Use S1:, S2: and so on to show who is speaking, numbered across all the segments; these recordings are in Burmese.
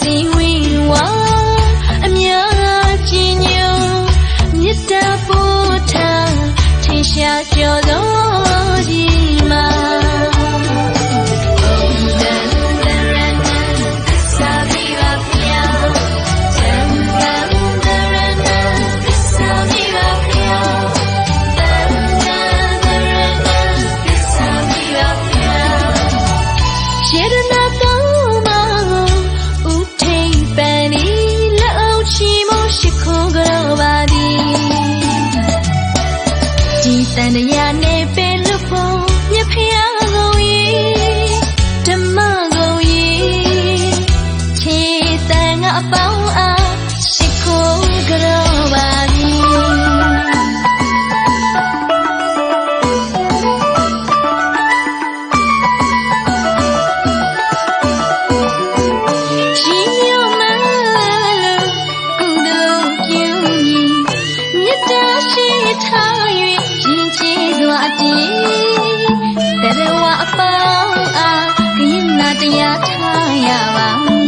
S1: စီဝင်းဝါအများကြီးညိုမြတ်တာပို့ထားထင်ရှားကြော်သော တန်တရားနဲ့ပဲလို့ဖို့မြဖျားကုန်၏ဓမ္မကုန်၏ခြေတန်ကအပေါင်းအားရှိခုံးကြောပါသည်ရှင်ရမလို့ကုသိုလ်ပြုညီမြတ်တာရှိထား၍ရင် ကျေးစွာတည်တရဝအပေါင်းအားဂိနာတရားထားရပါ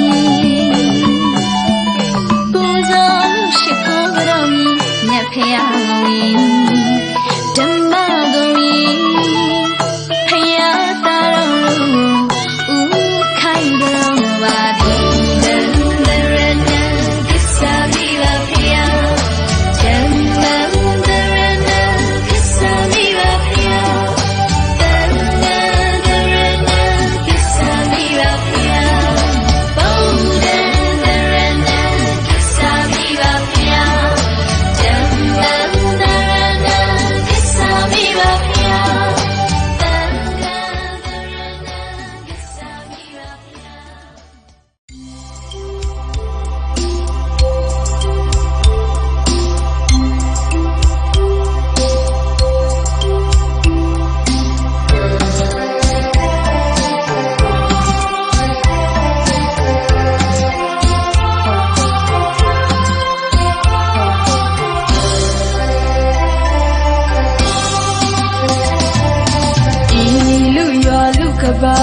S2: ကဘာ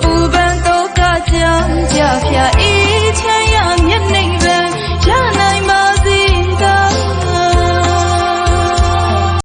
S2: ပူပန်တော့ကကြောင်ကြဖျားအေးချမ်းရမျက်နှိမ်